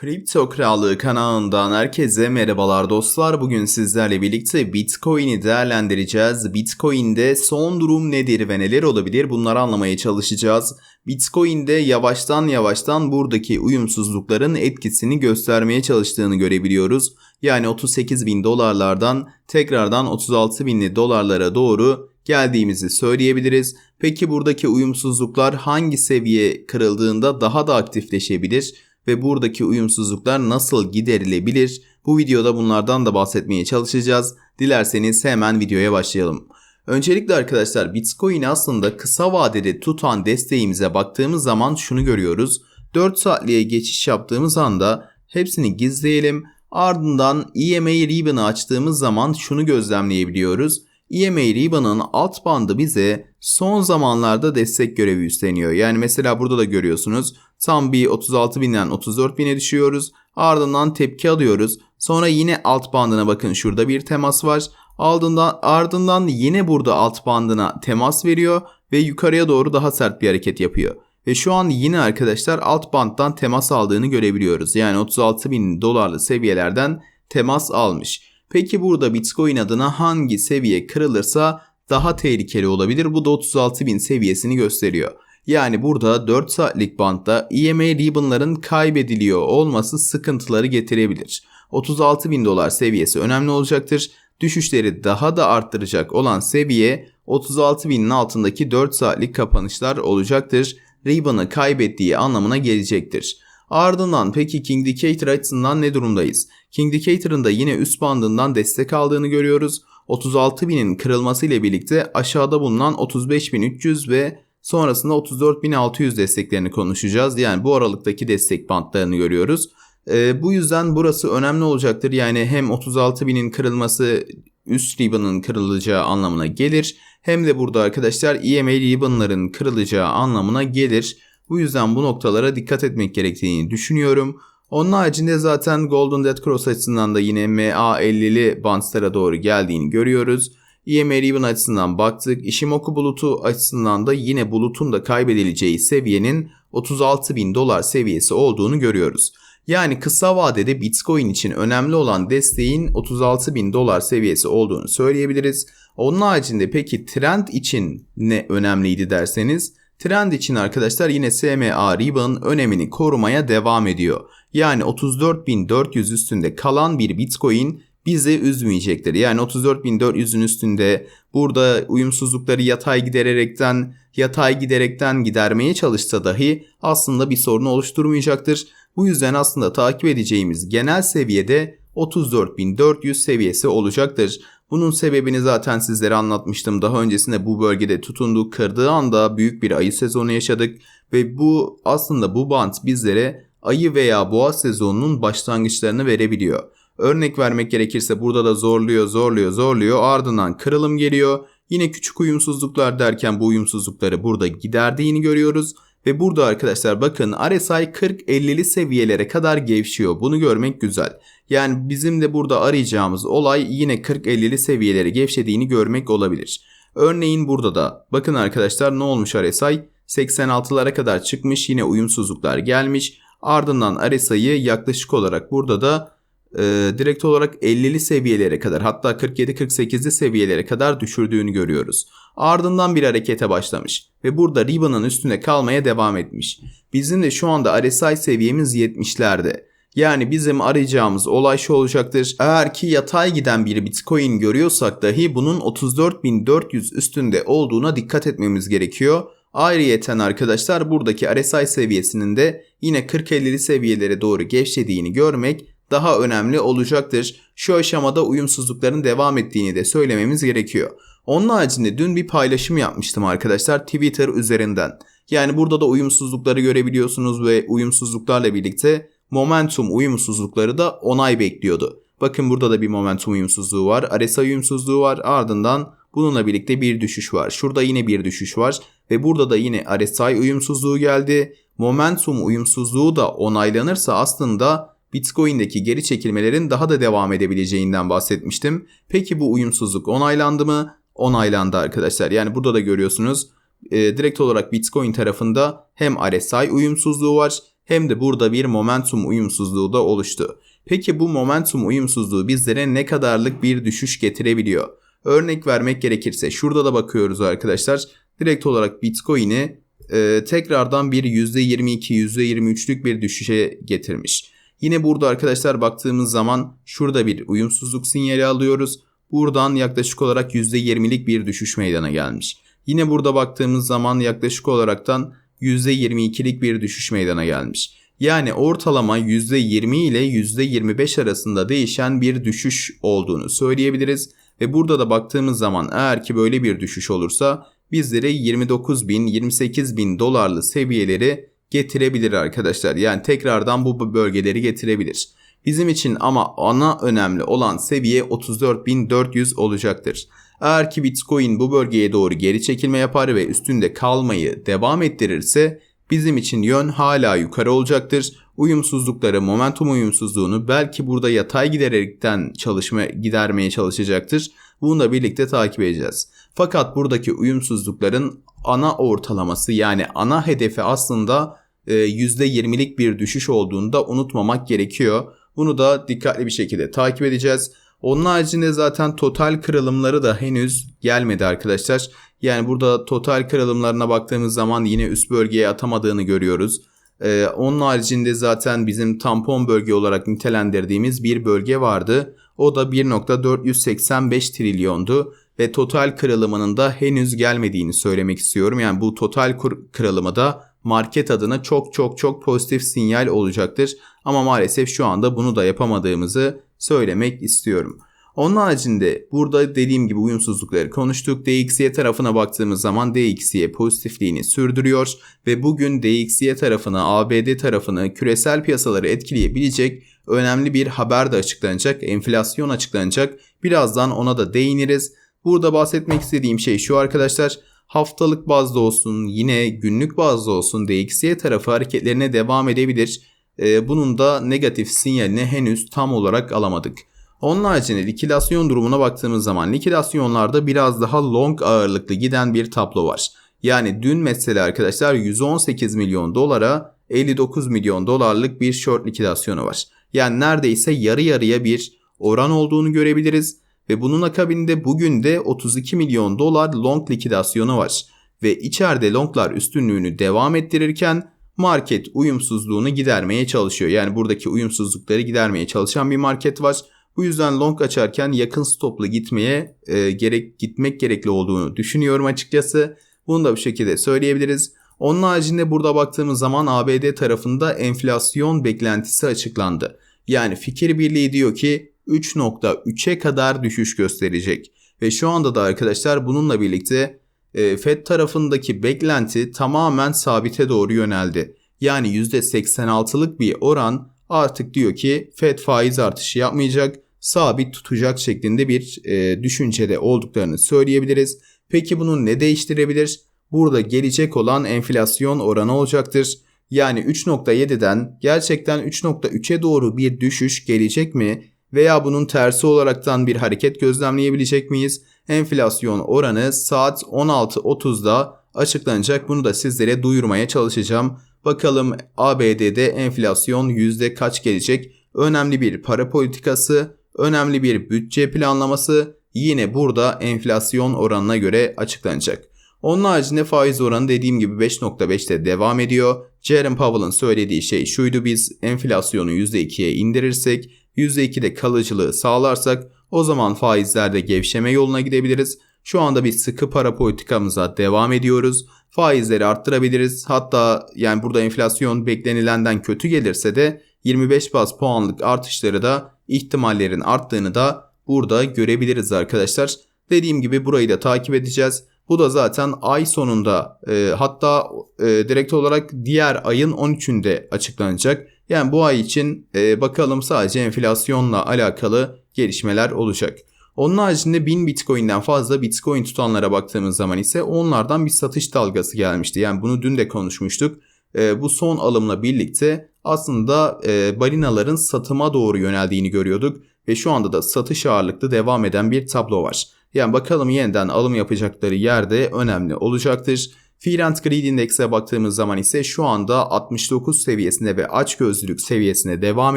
Kripto Krallığı kanalından herkese merhabalar dostlar. Bugün sizlerle birlikte Bitcoin'i değerlendireceğiz. Bitcoin'de son durum nedir ve neler olabilir bunları anlamaya çalışacağız. Bitcoin'de yavaştan yavaştan buradaki uyumsuzlukların etkisini göstermeye çalıştığını görebiliyoruz. Yani 38 bin dolarlardan tekrardan 36 binli dolarlara doğru geldiğimizi söyleyebiliriz. Peki buradaki uyumsuzluklar hangi seviye kırıldığında daha da aktifleşebilir? Ve buradaki uyumsuzluklar nasıl giderilebilir? Bu videoda bunlardan da bahsetmeye çalışacağız. Dilerseniz hemen videoya başlayalım. Öncelikle arkadaşlar Bitcoin aslında kısa vadede tutan desteğimize baktığımız zaman şunu görüyoruz. 4 saatliğe geçiş yaptığımız anda hepsini gizleyelim. Ardından EMA Ribbon'ı açtığımız zaman şunu gözlemleyebiliyoruz. EMA Ribbon'ın alt bandı bize son zamanlarda destek görevi üstleniyor. Yani mesela burada da görüyorsunuz tam bir 36 binden 34 bine düşüyoruz. Ardından tepki alıyoruz. Sonra yine alt bandına bakın şurada bir temas var. Ardından, ardından yine burada alt bandına temas veriyor ve yukarıya doğru daha sert bir hareket yapıyor. Ve şu an yine arkadaşlar alt bandtan temas aldığını görebiliyoruz. Yani 36 bin dolarlı seviyelerden temas almış. Peki burada Bitcoin adına hangi seviye kırılırsa daha tehlikeli olabilir? Bu da 36 bin seviyesini gösteriyor. Yani burada 4 saatlik bantta EMA ribbonların kaybediliyor olması sıkıntıları getirebilir. 36 bin dolar seviyesi önemli olacaktır. Düşüşleri daha da arttıracak olan seviye 36 binin altındaki 4 saatlik kapanışlar olacaktır. Ribbon'ı kaybettiği anlamına gelecektir. Ardından peki King Indicator açısından ne durumdayız? King Indicator'ın da yine üst bandından destek aldığını görüyoruz. 36.000'in kırılması ile birlikte aşağıda bulunan 35.300 ve sonrasında 34.600 desteklerini konuşacağız. Yani bu aralıktaki destek bantlarını görüyoruz. E, bu yüzden burası önemli olacaktır. Yani hem 36.000'in kırılması üst ribbon'ın kırılacağı anlamına gelir. Hem de burada arkadaşlar EMA ribbon'ların kırılacağı anlamına gelir. Bu yüzden bu noktalara dikkat etmek gerektiğini düşünüyorum. Onun haricinde zaten Golden Dead Cross açısından da yine MA50'li bantlara doğru geldiğini görüyoruz. EMA Ribbon açısından baktık. Ishimoku bulutu açısından da yine bulutun da kaybedileceği seviyenin 36 bin dolar seviyesi olduğunu görüyoruz. Yani kısa vadede Bitcoin için önemli olan desteğin 36 bin dolar seviyesi olduğunu söyleyebiliriz. Onun haricinde peki trend için ne önemliydi derseniz Trend için arkadaşlar yine SMA Ribbon önemini korumaya devam ediyor. Yani 34.400 üstünde kalan bir Bitcoin bizi üzmeyecektir. Yani 34.400'ün üstünde burada uyumsuzlukları yatay gidererekten yatay giderekten gidermeye çalışsa dahi aslında bir sorun oluşturmayacaktır. Bu yüzden aslında takip edeceğimiz genel seviyede 34.400 seviyesi olacaktır. Bunun sebebini zaten sizlere anlatmıştım. Daha öncesinde bu bölgede tutundu, kırdığı anda büyük bir ayı sezonu yaşadık ve bu aslında bu bant bizlere ayı veya boğa sezonunun başlangıçlarını verebiliyor. Örnek vermek gerekirse burada da zorluyor, zorluyor, zorluyor. Ardından kırılım geliyor. Yine küçük uyumsuzluklar derken bu uyumsuzlukları burada giderdiğini görüyoruz. Ve burada arkadaşlar bakın RSI 40-50'li seviyelere kadar gevşiyor. Bunu görmek güzel. Yani bizim de burada arayacağımız olay yine 40-50'li seviyelere gevşediğini görmek olabilir. Örneğin burada da bakın arkadaşlar ne olmuş RSI? 86'lara kadar çıkmış yine uyumsuzluklar gelmiş. Ardından RSI'yi yaklaşık olarak burada da e, direkt olarak 50'li seviyelere kadar hatta 47-48'li seviyelere kadar düşürdüğünü görüyoruz. Ardından bir harekete başlamış ve burada Ribbon'ın üstünde kalmaya devam etmiş. Bizim de şu anda RSI seviyemiz 70'lerde. Yani bizim arayacağımız olay şu olacaktır. Eğer ki yatay giden bir Bitcoin görüyorsak dahi bunun 34.400 üstünde olduğuna dikkat etmemiz gerekiyor. Ayrıyeten arkadaşlar buradaki RSI seviyesinin de yine 40-50'li seviyelere doğru gevşediğini görmek daha önemli olacaktır. Şu aşamada uyumsuzlukların devam ettiğini de söylememiz gerekiyor. Onun haricinde dün bir paylaşım yapmıştım arkadaşlar Twitter üzerinden. Yani burada da uyumsuzlukları görebiliyorsunuz ve uyumsuzluklarla birlikte momentum uyumsuzlukları da onay bekliyordu. Bakın burada da bir momentum uyumsuzluğu var. RSI uyumsuzluğu var. Ardından bununla birlikte bir düşüş var. Şurada yine bir düşüş var. Ve burada da yine RSI uyumsuzluğu geldi. Momentum uyumsuzluğu da onaylanırsa aslında Bitcoin'deki geri çekilmelerin daha da devam edebileceğinden bahsetmiştim. Peki bu uyumsuzluk onaylandı mı? Onaylandı arkadaşlar. Yani burada da görüyorsunuz e, direkt olarak Bitcoin tarafında hem RSI uyumsuzluğu var hem de burada bir momentum uyumsuzluğu da oluştu. Peki bu momentum uyumsuzluğu bizlere ne kadarlık bir düşüş getirebiliyor? Örnek vermek gerekirse şurada da bakıyoruz arkadaşlar. Direkt olarak Bitcoin'i e, tekrardan bir %22, %23'lük bir düşüşe getirmiş. Yine burada arkadaşlar baktığımız zaman şurada bir uyumsuzluk sinyali alıyoruz. Buradan yaklaşık olarak %20'lik bir düşüş meydana gelmiş. Yine burada baktığımız zaman yaklaşık olaraktan %22'lik bir düşüş meydana gelmiş. Yani ortalama %20 ile %25 arasında değişen bir düşüş olduğunu söyleyebiliriz. Ve burada da baktığımız zaman eğer ki böyle bir düşüş olursa bizlere 29 bin 28 bin dolarlı seviyeleri getirebilir arkadaşlar. Yani tekrardan bu bölgeleri getirebilir. Bizim için ama ana önemli olan seviye 34.400 olacaktır. Eğer ki Bitcoin bu bölgeye doğru geri çekilme yapar ve üstünde kalmayı devam ettirirse bizim için yön hala yukarı olacaktır. Uyumsuzlukları, momentum uyumsuzluğunu belki burada yatay gidererekten çalışma gidermeye çalışacaktır. Bununla birlikte takip edeceğiz. Fakat buradaki uyumsuzlukların ana ortalaması yani ana hedefi aslında %20'lik e, bir düşüş olduğunu da unutmamak gerekiyor. Bunu da dikkatli bir şekilde takip edeceğiz. Onun haricinde zaten total kırılımları da henüz gelmedi arkadaşlar. Yani burada total kırılımlarına baktığımız zaman yine üst bölgeye atamadığını görüyoruz. Ee, onun haricinde zaten bizim tampon bölge olarak nitelendirdiğimiz bir bölge vardı. O da 1.485 trilyondu ve total kırılımının da henüz gelmediğini söylemek istiyorum. Yani bu total kırılımı da market adına çok çok çok pozitif sinyal olacaktır. Ama maalesef şu anda bunu da yapamadığımızı söylemek istiyorum. Onun haricinde burada dediğim gibi uyumsuzlukları konuştuk. DXY tarafına baktığımız zaman DXY pozitifliğini sürdürüyor ve bugün DXY tarafını, ABD tarafını, küresel piyasaları etkileyebilecek önemli bir haber de açıklanacak. Enflasyon açıklanacak. Birazdan ona da değiniriz. Burada bahsetmek istediğim şey şu arkadaşlar haftalık bazda olsun yine günlük bazda olsun DXY tarafı hareketlerine devam edebilir. Ee, bunun da negatif sinyalini henüz tam olarak alamadık. Onun haricinde likidasyon durumuna baktığımız zaman likidasyonlarda biraz daha long ağırlıklı giden bir tablo var. Yani dün mesela arkadaşlar 118 milyon dolara 59 milyon dolarlık bir short likidasyonu var. Yani neredeyse yarı yarıya bir oran olduğunu görebiliriz. Ve bunun akabinde bugün de 32 milyon dolar long likidasyonu var. Ve içeride longlar üstünlüğünü devam ettirirken market uyumsuzluğunu gidermeye çalışıyor. Yani buradaki uyumsuzlukları gidermeye çalışan bir market var. Bu yüzden long açarken yakın stopla gitmeye e, gerek gitmek gerekli olduğunu düşünüyorum açıkçası. Bunu da bu şekilde söyleyebiliriz. Onun haricinde burada baktığımız zaman ABD tarafında enflasyon beklentisi açıklandı. Yani fikir birliği diyor ki 3.3'e kadar düşüş gösterecek. Ve şu anda da arkadaşlar bununla birlikte e, Fed tarafındaki beklenti tamamen sabite doğru yöneldi. Yani %86'lık bir oran artık diyor ki Fed faiz artışı yapmayacak, sabit tutacak şeklinde bir e, düşüncede olduklarını söyleyebiliriz. Peki bunu ne değiştirebilir? Burada gelecek olan enflasyon oranı olacaktır. Yani 3.7'den gerçekten 3.3'e doğru bir düşüş gelecek mi? Veya bunun tersi olaraktan bir hareket gözlemleyebilecek miyiz? Enflasyon oranı saat 16.30'da açıklanacak. Bunu da sizlere duyurmaya çalışacağım. Bakalım ABD'de enflasyon yüzde kaç gelecek? Önemli bir para politikası, önemli bir bütçe planlaması yine burada enflasyon oranına göre açıklanacak. Onun haricinde faiz oranı dediğim gibi 5.5'te devam ediyor. Jerome Powell'ın söylediği şey şuydu biz enflasyonu %2'ye indirirsek %2'de kalıcılığı sağlarsak o zaman faizlerde gevşeme yoluna gidebiliriz. Şu anda biz sıkı para politikamıza devam ediyoruz. Faizleri arttırabiliriz. Hatta yani burada enflasyon beklenilenden kötü gelirse de 25 bas puanlık artışları da ihtimallerin arttığını da burada görebiliriz arkadaşlar. Dediğim gibi burayı da takip edeceğiz. Bu da zaten ay sonunda e, hatta e, direkt olarak diğer ayın 13'ünde açıklanacak. Yani bu ay için e, bakalım sadece enflasyonla alakalı gelişmeler olacak. Onun haricinde 1000 Bitcoin'den fazla Bitcoin tutanlara baktığımız zaman ise onlardan bir satış dalgası gelmişti. Yani bunu dün de konuşmuştuk. E, bu son alımla birlikte aslında e, balinaların satıma doğru yöneldiğini görüyorduk ve şu anda da satış ağırlıklı devam eden bir tablo var. Yani bakalım yeniden alım yapacakları yerde önemli olacaktır. And Greed Index'e baktığımız zaman ise şu anda 69 seviyesinde ve açgözlülük seviyesine devam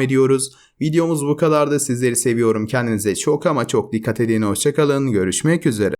ediyoruz. Videomuz bu kadardı. Sizleri seviyorum. Kendinize çok ama çok dikkat edin. Hoşçakalın. Görüşmek üzere.